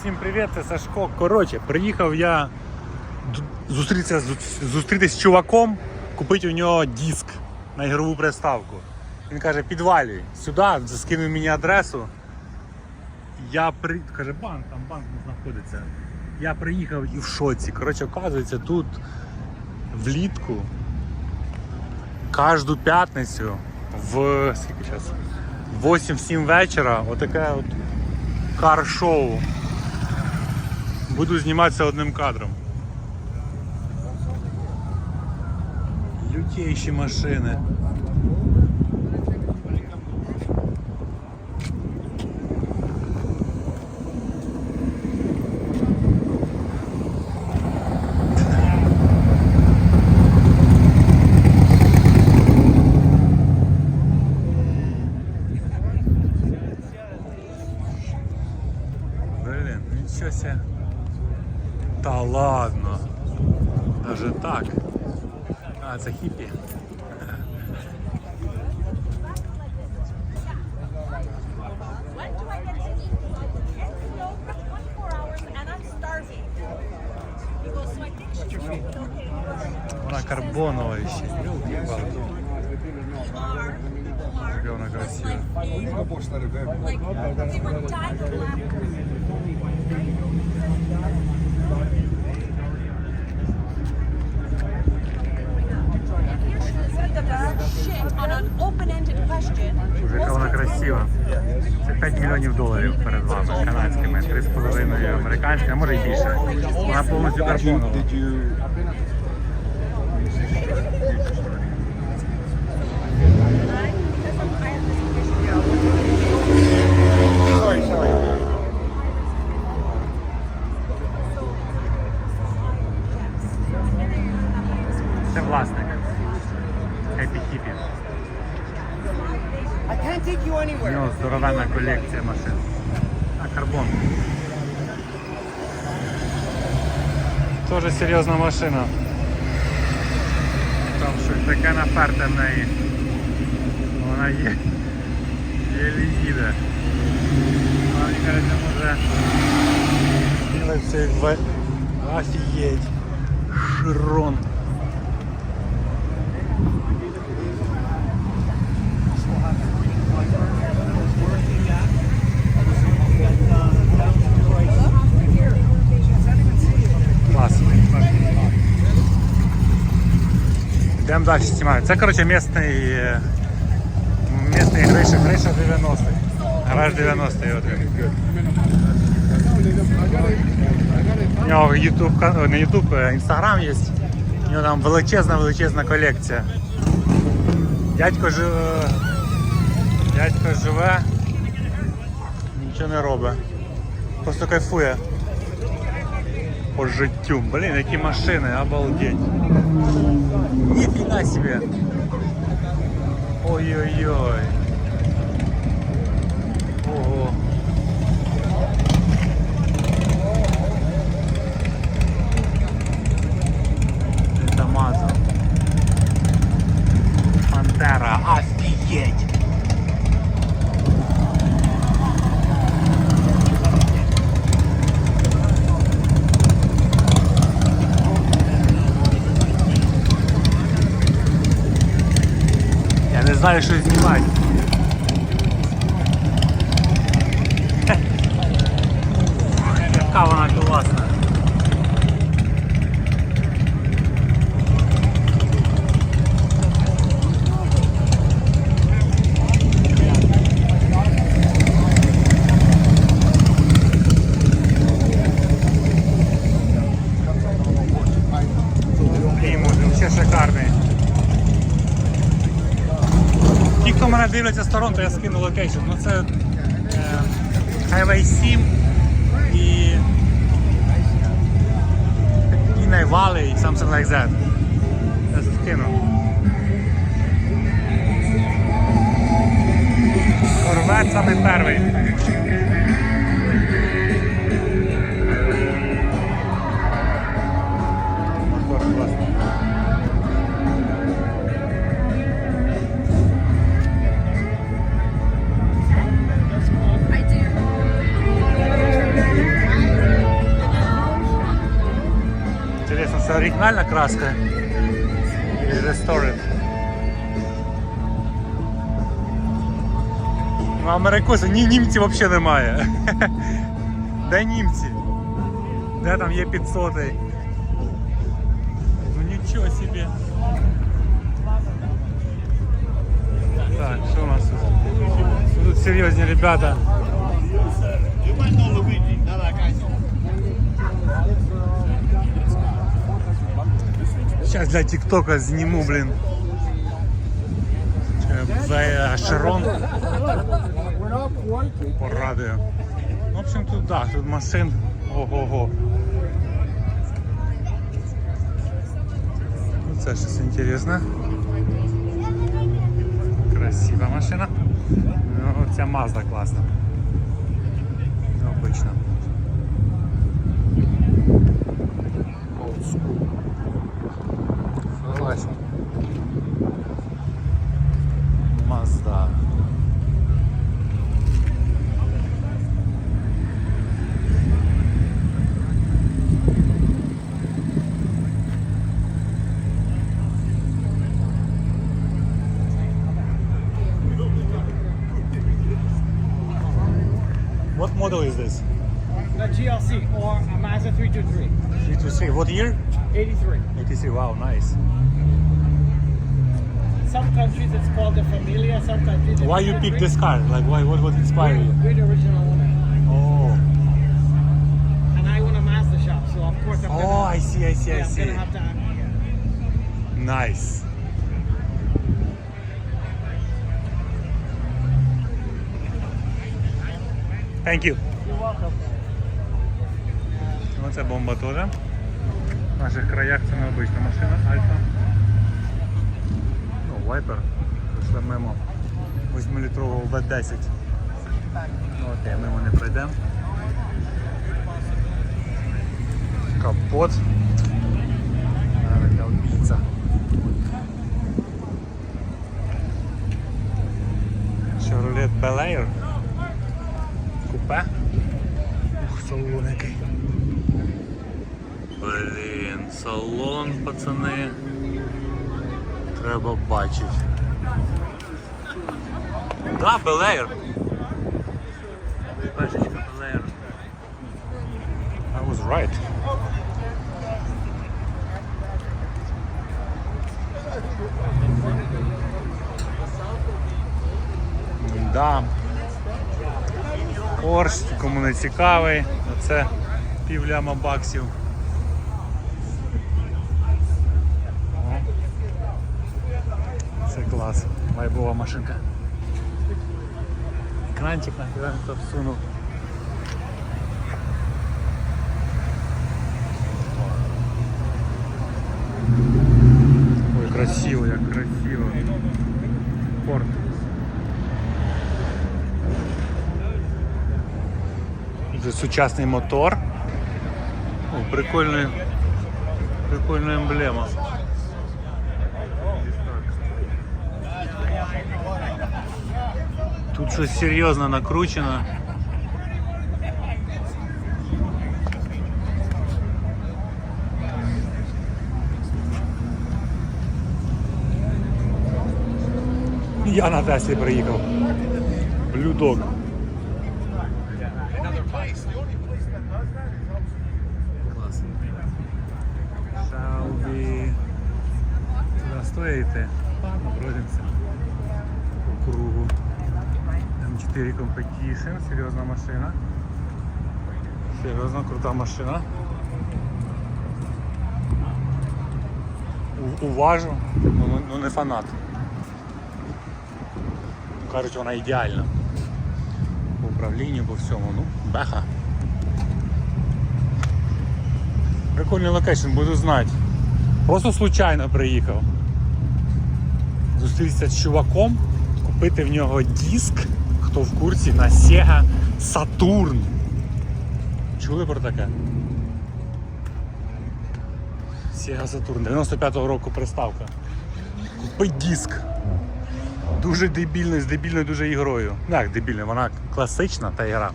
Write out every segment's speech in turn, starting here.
Всім привіт, це Сашко. Коротше, приїхав я зустрітися, зустрітися з чуваком, купити у нього диск на ігрову приставку. Він каже, підвалюй сюди, скинув мені адресу. Я при... каже, банк, там банк знаходиться. Я приїхав і в шоці. Коротше, оказується, тут влітку кожну п'ятницю в скільки час? 8-7 вечора отаке от кар-шоу. Буду зніматися одним кадром. Лютейші машини. Think she's okay. Вона карбонова ще. Are, are, Яка вона красива. like, Боже, яка вона красива. Це 5 мільйонів доларів перед вами канадськими, 3,5 американськими, а може і більше. Вона повністю карбонова. Хіпі. I can't take you У anywhere. нього здоровенна колекція машин. А карбон. Тоже серйозна машина. Там щось таке наперте в неї. Вона є. Єлі їде. Вона мені каже, не може зробити цей в... Офігеть. Широн. Йдемо далі знімаємо. Це, коротше, місний, е, місний Гриша, Гриша 90-й. Гараж 90-й один. У нього YouTube, кан- о, не YouTube, а Instagram є. У нього там величезна, величезна колекція. Дядько живе, дядько живе, нічого не робить. Просто кайфує по життю. Блін, які машини, обалдеть. Ніфіга себе. Ой-ой-ой. Знаю, що локейшн. Ну це е, Highway 7 і і Valley, something like that. Я скину. Корвет саме перший. Це оригінальна краска? Или restored? Ну, америкоси, ні, німців взагалі немає. Де німці? Де там є 500 Ну нічого собі. Так, що у нас тут? Ну, Тут серйозні ребята. Сейчас для ТикТока зніму, блін. Е, За Широн порадую. В общем, тут да, тут машин. Ого-го. Ну, Це щось інтересне. Красива машина. Ну, ця Mazda класна. Обично. Old school. Model is this? A GLC or a Mazda 323. 323. What year? 83. 83. Wow, nice. Some countries it's called the Familia, some countries. Why you pick this car? Like, why? What would inspire you? We're the original owner. Oh. And I own a Mazda shop, so of course I'm Oh, gonna, I see, I see, yeah, I I'm see. gonna have to here. Nice. Thank you. Оце бомба теж. В наших краях це необична машина, Альфа. Ну, вайпер. Пройшли мимо 8-літрового V10. Ну окей, мимо не пройдемо. Капот. Така убійця. Chevrolet Bel Air. Купе. Ух, салон який. Блін, салон, пацани. Треба бачити. Да, Белеєр. Пешечка Белеєр. I was right. Да. Порш, кому не цікавий, це півляма баксів. Це клас. Вайбова машинка. Екранчик на то всунув. Сучасний мотор. О, прикольний, прикольна емблема. Тут щось серйозно накручено. Я на Теслі приїхав. Блюдок. Шаубі. Куди стоїте? Ладно, пройдемося по кругу. М4 Competition, серйозна машина. Серйозна, крута машина. Уважу, ну, ну не фанат. Кажуть, вона ідеальна. По управлінню, по всьому. Ну, беха. Прикольний локейшн, буду знати. Просто случайно приїхав. Зустрівся з чуваком, купити в нього диск, хто в курсі, на Sega Saturn. Чули про таке? Sega Saturn, 95-го року приставка. Купить диск. Дуже дебільною, з дебільною дуже ігрою. Ну як дебільною, вона класична та ігра.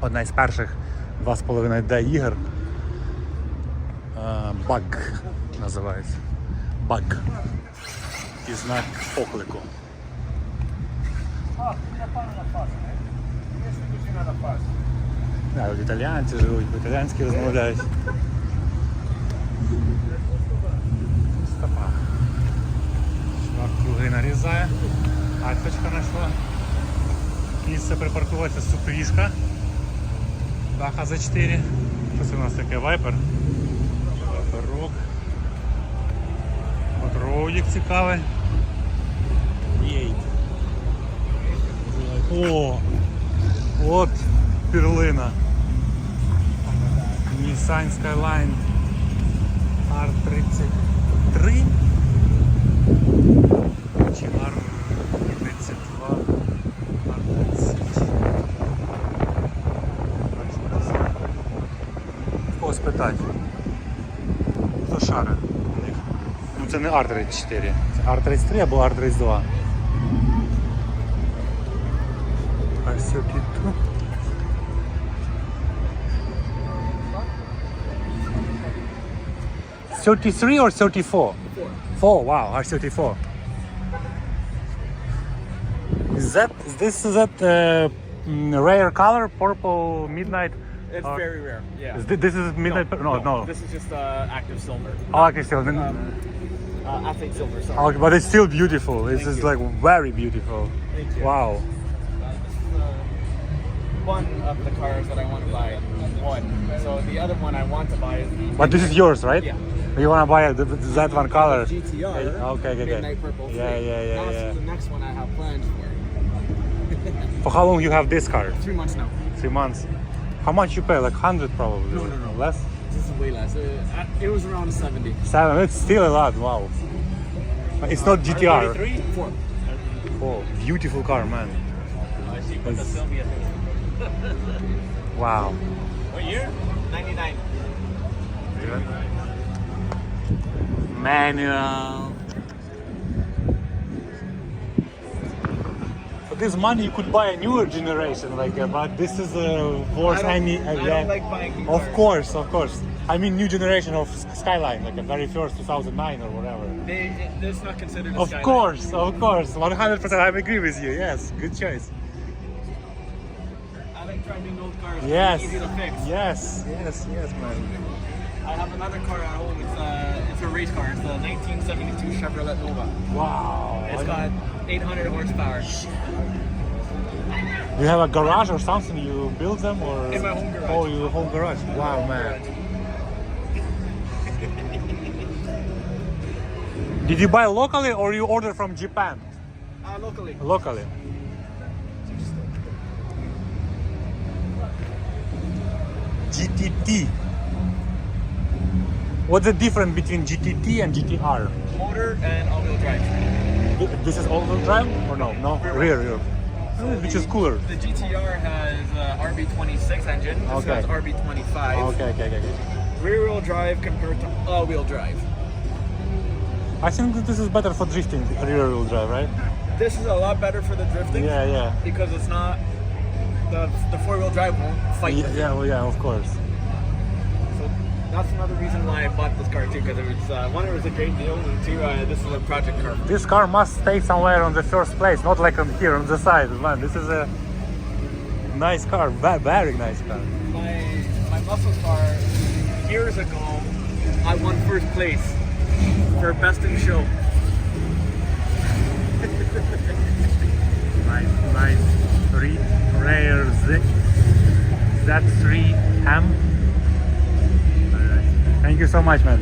Одна із перших 2,5D ігор. Е, Баг називається. Баг. І знак оклику. Да, тут італіянці живуть, по-італіянськи розмовляють. Стопа. Чувак круги нарізає. Альфочка знайшла. Місце припаркуватися супріжка. Даха за 4. Що це у нас таке? Вайпер? Патроудик цікавий. Єй. О! От перлина. Nissan Skyline R33 чи R32 R30 Кого спитати? Хто шари? Ну це не R34, це R33 або R32. А все тут. Thirty-three or thirty-four? Four. Wow, R34. Is that is this is that uh, mm, rare color, purple midnight? It's Or- very rare. Yeah. Is thi- this is midnight? No, no. This is just uh, active silver. Oh, okay, still. then- Um, uh, athlete silver. Sorry. okay, but it's still beautiful. This Thank is you. like very beautiful. Thank you. Wow. Uh, this is uh, one of the cars that I want to buy. One. So the other one I want to buy is the. But this is yours, right? Yeah. You wanna buy a, that one color? GTR. Okay, okay, okay. Purple. Yeah, three. yeah, yeah, That's yeah. the next one I have planned for. For how long you have this car? Three months now. Three months. How much you pay? Like hundred probably. No, no, no. Less. This is way less. Uh, it was around 70. Seven. It's still a lot. Wow. It's not GTR. Four. Oh, beautiful car, man. It's- Wow. What year? 99. Manual. This money, you could buy a newer generation, like, uh, but this is a worse. I don't- mean, uh, yeah. like buying new Of course, of course. I mean, new generation of Skyline, like a very first 2009 or whatever. They, it's not considered Of Skyline. course, of course, 100%. I agree with you. Yes, good choice. I like driving old cars. Yes, Easy to fix. yes, yes, yes, man. I have another car at home. It's a, it's a race car. It's a 1972 Chevrolet Nova. Wow. It's got 800 horsepower. You have a garage or something? You build them or? In my home garage. Oh, your home garage. Wow, man. Did you buy locally or you order from Japan? Uh, locally. Locally. GTT. What's the difference between GTT and GTR? Motor and all-wheel drive. This is all-wheel drive or no? No, rear, rear. Which is cooler. The GTR has uh, RB26 engine. This Okay. has RB25. Okay, okay, okay. okay. Rear-wheel drive compared to all-wheel drive. I think that this is better for drifting, rear-wheel drive, right? This is a lot better for the drifting Yeah, yeah. because it's not the the four-wheel drive won't fight. Yeah, yeah, well, yeah, of course. That's another reason why I bought this car too, because it was uh, one, it was a great deal, and two, uh, this is a project car. This car must stay somewhere on the first place, not like on here on the side. Man, this is a nice car, ve- very nice car. My my muscle car years ago, I won first place for best in show. Nice, nice, three rare Z Z3 M. Thank you so much, man.